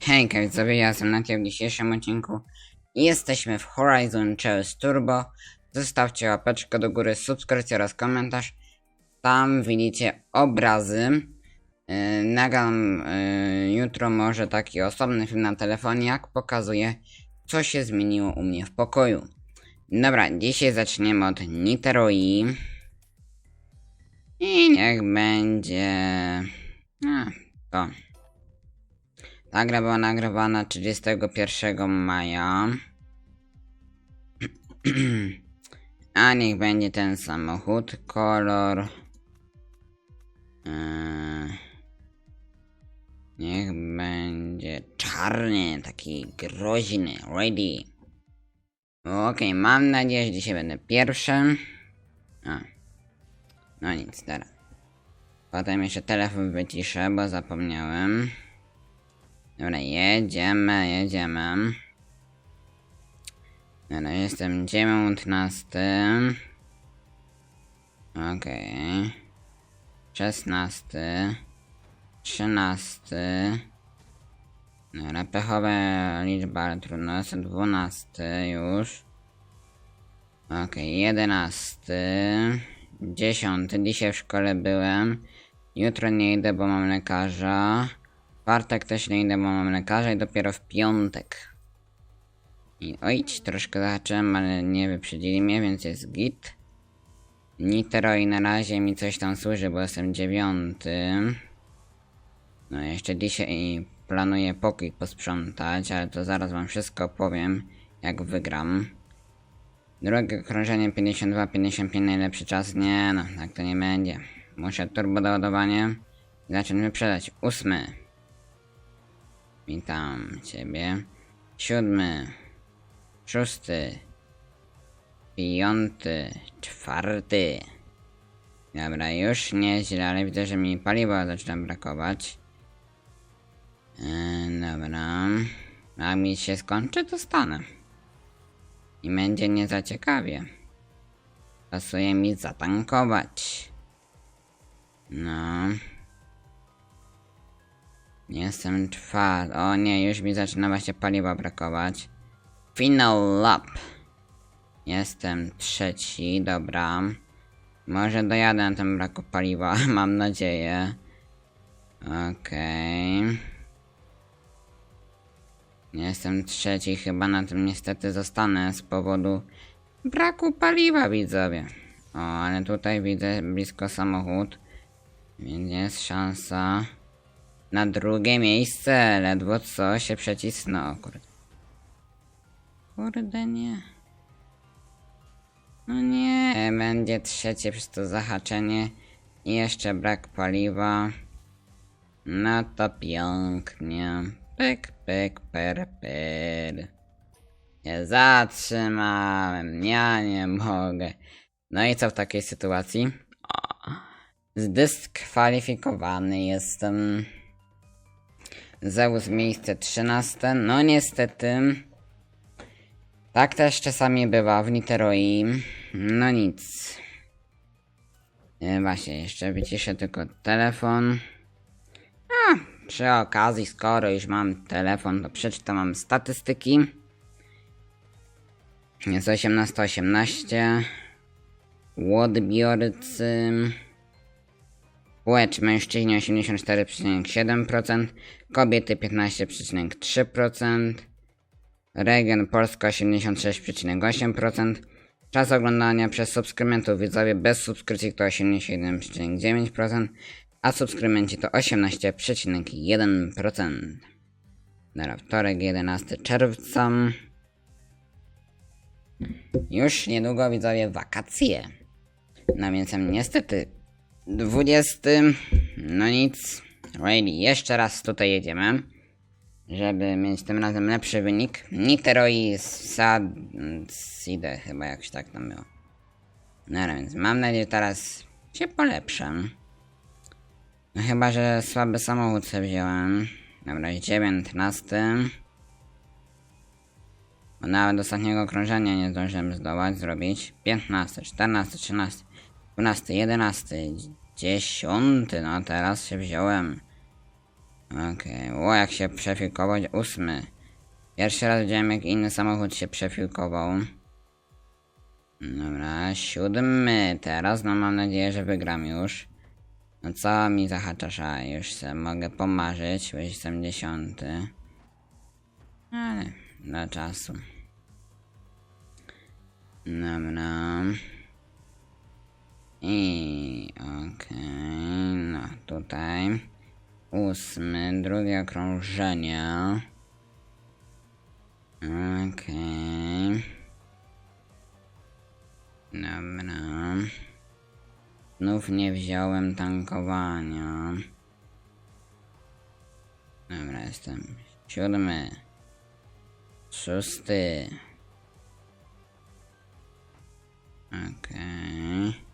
Hejka widzowie, ja jestem Natia w dzisiejszym odcinku jesteśmy w Horizon Chase Turbo. Zostawcie łapeczkę do góry, subskrypcję oraz komentarz. Tam widzicie obrazy. Yy, nagram yy, jutro może taki osobny film na telefonie, jak pokazuje, co się zmieniło u mnie w pokoju. Dobra, dzisiaj zaczniemy od Niteroi. I niech będzie... A, to... Ta gra była nagrywana 31 maja. A niech będzie ten samochód. Kolor. Eee, niech będzie czarny, taki groźny. Ready. Okej, mam nadzieję, że dzisiaj będę pierwszy. A. No nic, teraz. Potem jeszcze telefon wyciszę, bo zapomniałem. Dobra, jedziemy, jedziemy. Dobra, jestem dziewiętnasty. Okej. Szesnasty. Trzynasty. Dobra, pechowa liczba, ale trudno, jestem dwunasty już. Okej, jedenasty. Dziesiąty, dzisiaj w szkole byłem. Jutro nie idę, bo mam lekarza. Czwartek też nie idę, bo mam lekarza i dopiero w piątek. I oj, troszkę zahaczyłem, ale nie wyprzedzili mnie, więc jest git. Nitro i na razie mi coś tam służy, bo jestem dziewiąty. No jeszcze dzisiaj planuję pokój posprzątać, ale to zaraz wam wszystko powiem, jak wygram. Drugie okrążenie 52-55 najlepszy czas. Nie no, tak to nie będzie. Muszę turbo doładowanie. Zacząć wyprzedać. Ósmy. Witam ciebie. Siódmy. Szósty. Piąty. Czwarty. Dobra, już nieźle, ale widzę, że mi paliwa zaczyna brakować. Eee, dobra. A mi się skończy, to stanę. I będzie nie za ciekawie. Pasuje mi zatankować. No. Jestem czwarty. O nie, już mi zaczyna właśnie paliwa brakować. Final lap. Jestem trzeci, dobra. Może dojadę na tym braku paliwa, mam nadzieję. Okej. Jestem trzeci, chyba na tym niestety zostanę z powodu braku paliwa, widzowie. O, ale tutaj widzę blisko samochód, więc jest szansa na drugie miejsce. Ledwo co się przecisnął, kurde. Kurde, nie. No nie, będzie trzecie przez to zahaczenie i jeszcze brak paliwa. No to pięknie. Pyk, pyk, per, per. Nie zatrzymałem, ja nie mogę. No i co w takiej sytuacji? Zdyskwalifikowany jestem. Zeus miejsce 13. No niestety. Tak też czasami bywa w Niteroi. No nic. E, właśnie, jeszcze wyciszę tylko telefon. A, przy okazji, skoro już mam telefon, to przeczytam mam statystyki. Jest 18-18. Odbiorcy. Płeć mężczyźni 84,7%, kobiety 15,3%, region Polska 86,8%, czas oglądania przez subskrybentów widzowie bez subskrypcji to 81,9%, a subskrybenci to 18,1%. Na wtorek 11 czerwca. Już niedługo widzowie wakacje. No więc niestety 20. No nic. Ready. Jeszcze raz tutaj jedziemy. Żeby mieć tym razem lepszy wynik. Niteroi. Side chyba jakoś tak tam było. No więc mam nadzieję, że teraz się polepszę. No chyba, że słaby samochód sobie wziąłem. Dobra, 19. Bo nawet ostatniego okrążenia nie zdążyłem zdołać zrobić. 15, 14, 13, 12, 11, 10. No teraz się wziąłem. Okej, o jak się przefilkował, ósmy. Pierwszy raz widziałem jak inny samochód się przefilkował. Dobra, siódmy. Teraz no mam nadzieję, że wygram już. No co mi zahaczasz, a już se mogę pomarzyć, bo jestem dziesiąty. Ale do czasu. Dobra. I okej, no tutaj. Ósmy, drugie okrążenie. Okej. Dobra. Znów nie wziąłem tankowania. Dobra, jestem siódmy. Szósty. Okej.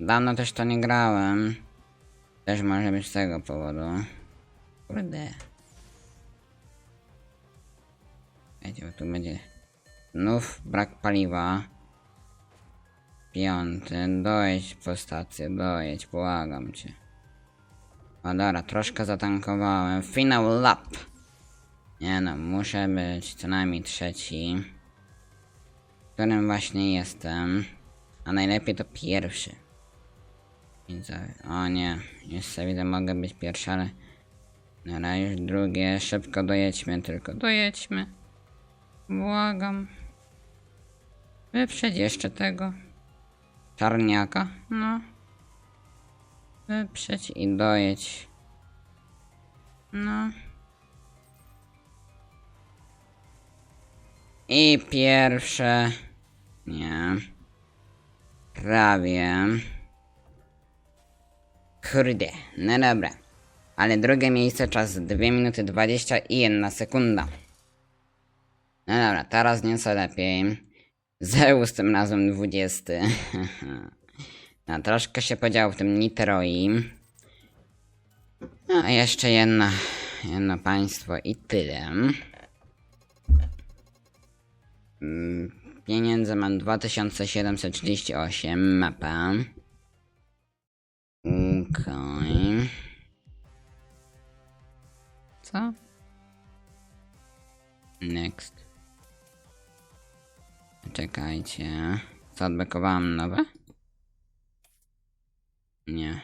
Dawno też to nie grałem. Też może być z tego powodu. Kurde. Wiecie, bo tu będzie znów brak paliwa. Piąty, dojedź po stację, dojedź, błagam cię. O dobra, troszkę zatankowałem. Final lap. Nie no, muszę być co najmniej trzeci. Którym właśnie jestem. A najlepiej to pierwszy. Widzę. O nie, jeszcze widzę, mogę być pierwszy, ale... Dobra, już drugie. Szybko dojedźmy, tylko dojedźmy. Błagam. Wyprzedź jeszcze tego. Czarniaka? No. Wyprzedź i dojedź. No. I pierwsze. Nie. Prawie. Kurde, no dobra. Ale drugie miejsce czas 2 minuty 21 sekunda. No dobra, teraz nieco lepiej. Zeus tym razem 20. No, troszkę się podział w tym Nitroi. No, jeszcze jedna, jedno państwo i tyle. Mm, Pieniędzy mam 2738, mapa. Okej. Co? Next. Czekajcie. Co odblokowałem nowe? Nie.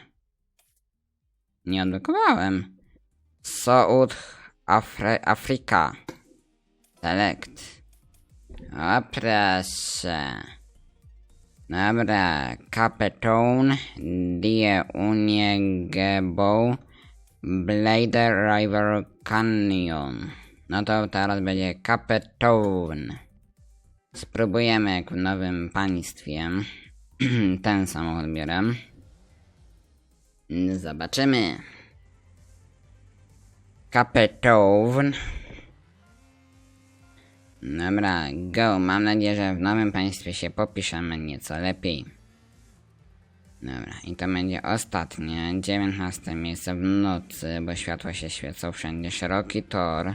Nie odblokowałem. South Afry Afrika. Select. O proszę. Dobra, Capetown, Die Uniegebo, Blade River Canyon. No to teraz będzie Capetown. Spróbujemy jak w nowym państwie. Ten samochód biorę. Zobaczymy. Capetown. Dobra, go. Mam nadzieję, że w nowym państwie się popiszemy nieco lepiej. Dobra, i to będzie ostatnie, 19 miejsce w nocy, bo światła się świecą wszędzie. Szeroki tor.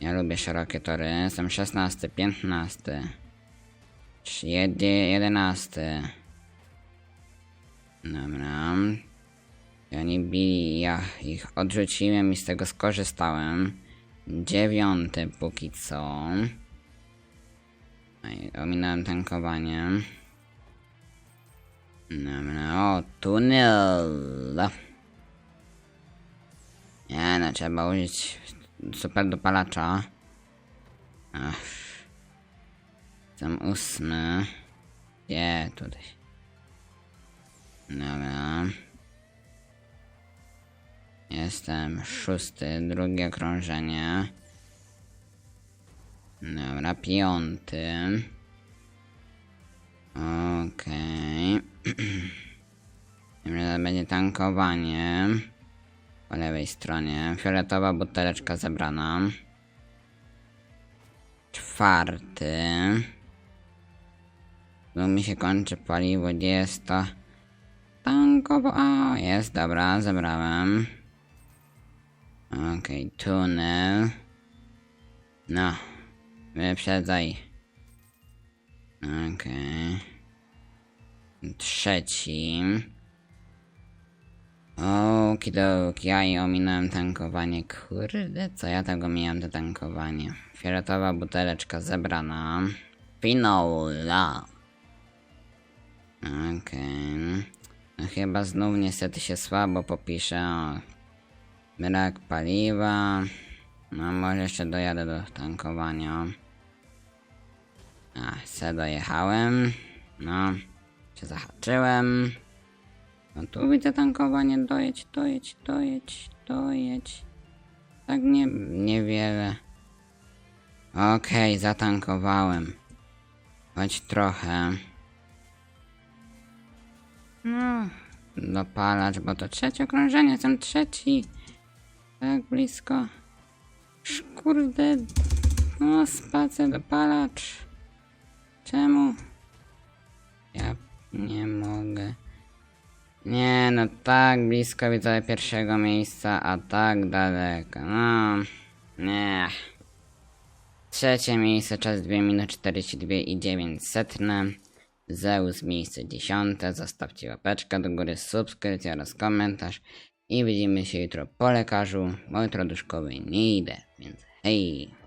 Ja lubię szerokie tory. Jestem 16, 15. 11. Dobra. I oni bili, ja ich odrzuciłem i z tego skorzystałem. Dziewiąty póki co. Ominąłem tankowanie. Dobra, o, tunel. Nie no, trzeba użyć super dopalacza. Ach. Jestem ósmy. Gdzie tutaj? Dobra. Jestem szósty, drugie okrążenie. Dobra, piąty. Okej. Dobra, będzie tankowanie. Po lewej stronie. Fioletowa buteleczka zebrana. Czwarty. Tu mi się kończy paliwo, gdzie jest to? Tankowo. O, jest, dobra, zebrałem. Okej, tunel. No, wyprzedzaj. Okej. Trzeci. Okidok, ja i ominąłem tankowanie. Kurde, co ja tego miałem to tankowanie? Fioletowa buteleczka zebrana. Pinola. Okej. No chyba znów niestety się słabo popisze. O. Brak paliwa. No może jeszcze dojadę do tankowania. A, se dojechałem. No, się zahaczyłem. No tu widzę tankowanie, dojedź, dojedź, dojedź, dojedź. Tak nie, niewiele. Okej, zatankowałem. Choć trochę. No, dopalacz, bo to trzecie okrążenie, jestem trzeci. Tak blisko. Kurde. No, spacę dopalacz. Czemu? Ja nie mogę. Nie, no tak blisko widzę pierwszego miejsca, a tak daleko. No, nie. Trzecie miejsce, czas 2 minuty 42 i 9 setne. Zeus miejsce dziesiąte. Zostawcie łapeczkę do góry, subskrypcję oraz komentarz. I widzimy się jutro po lekarzu, bo jutro do szkoły nie idę, więc hej.